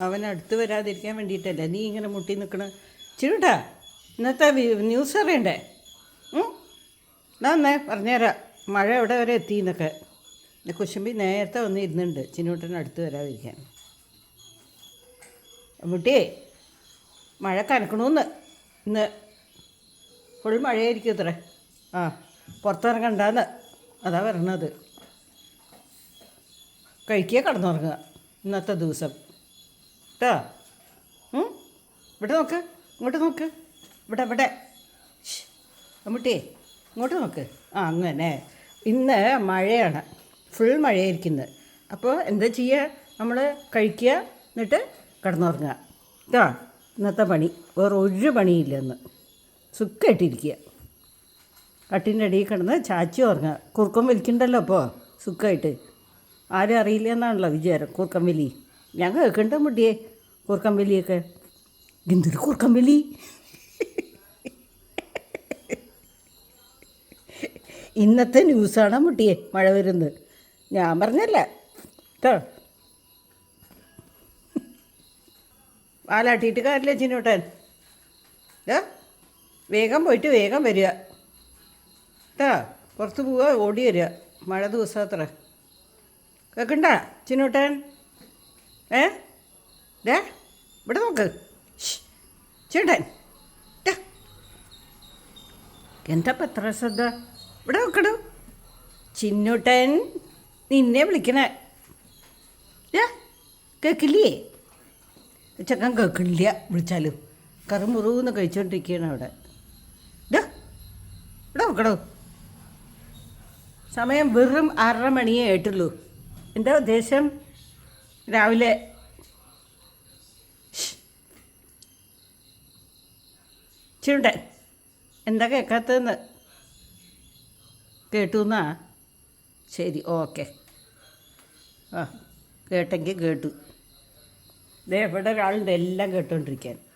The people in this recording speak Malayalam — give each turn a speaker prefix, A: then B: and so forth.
A: അവൻ അടുത്ത് വരാതിരിക്കാൻ വേണ്ടിയിട്ടല്ല? നീ ഇങ്ങനെ മുട്ടി നിൽക്കണ ചിരുട്ടാ ഇന്നത്തെ ന്യൂസ് അറിയണ്ടേ? നന്നേ പറഞ്ഞുതരാം മഴ എവിടെ വരെ എത്തി എന്നൊക്കെ. കുശുമ്പി നേരത്തെ വന്ന് ഇരുന്നുണ്ട്. ചിന്നൂട്ടൻ അടുത്ത് വരാതിരിക്കാൻ. മുട്ടിയേ മഴ കനക്കണമെന്ന് ഇന്ന്. ഫുൾ മഴയായിരിക്കും ഇത്ര ആ പുറത്തിറങ്ങണ്ടെന്ന്. അതാ പറഞ്ഞത്. കഴിക്കുക കടന്നുറങ്ങുക ഇന്നത്തെ ദിവസം. കേട്ടോ? ഇവിടെ നോക്ക് ഇങ്ങോട്ട് നോക്ക്. ഇവിടെ ഇവിടെ. ശ്ശ്. ഇങ്ങോട്ട് നോക്ക്. ആ അങ്ങനെ. ഇന്ന് മഴയാണ്. ഫുൾ മഴയായിരിക്കുന്നത് അപ്പോൾ എന്താ ചെയ്യുക നമ്മൾ കഴിക്കുക എന്നിട്ട് കിടന്നുറങ്ങുക. കേട്ടോ ഇന്നത്തെ പണി. വേറെ ഒരു പണിയില്ല ഇന്ന്. സുഖമായിട്ടിരിക്കുക കട്ടിന്റെ അടിയിൽ കിടന്ന് ചാച്ചി ഉറങ്ങുക. കുറുക്കം വലിക്കണ്ടല്ലോ അപ്പോൾ സുഖമായിട്ട് ആരും അറിയില്ല എന്നാണല്ലോ വിചാരം കുറുക്കം വലി. ഞാൻ കേൾക്കണ്ട മുട്ടിയെ കുറുക്കം വലിയൊക്കെ എന്തൊരു കുറുക്കം വലി ഇന്നത്തെ ന്യൂസാണ് മുട്ടിയെ മഴ വരുന്നത്. ഞാൻ പറഞ്ഞല്ല. കേട്ടോ പാലാട്ടിയിട്ട് കാര്യമില്ല ചിന്നോട്ടൻ. വേഗം പോയിട്ട് വേഗം വരിക. കേട്ടോ പുറത്ത് പോവുക ഓടി വരിക. മഴ ദിവസം അത്ര. കേൾക്കണ്ട ചിന്നൂട്ടൻ? ഏ? ദേ ഇവിടെ നോക്ക്. ചേട്ടൻ. എന്താ പത്ര ശ്രദ്ധ? ഇവിടെ നോക്കണു ചിന്നുട്ടൻ നിന്നെ വിളിക്കണേ. ഏ കേൾക്കില്ലേ ചെക്കൻ കേൾക്കില്ല വിളിച്ചാലും. കറുമുറുന്ന് കഴിച്ചുകൊണ്ടിരിക്കുകയാണ് അവിടെ. ദേ, ഇവിടെ നോക്കണോ സമയം വെറും ആറര മണിയേ ആയിട്ടുള്ളൂ. എന്താ ഉദ്ദേശം? രാവിലെ. ചിരുണ്ടൻ എന്താ കേൾക്കാത്തതെന്ന് കേട്ടു എന്നാ? ശരി ഓക്കെ. ആ കേട്ടെങ്കിൽ കേട്ടു. ദേ ഇവിടെ ഒരാളുണ്ട് എല്ലാം കേട്ടോണ്ടിരിക്കാൻ.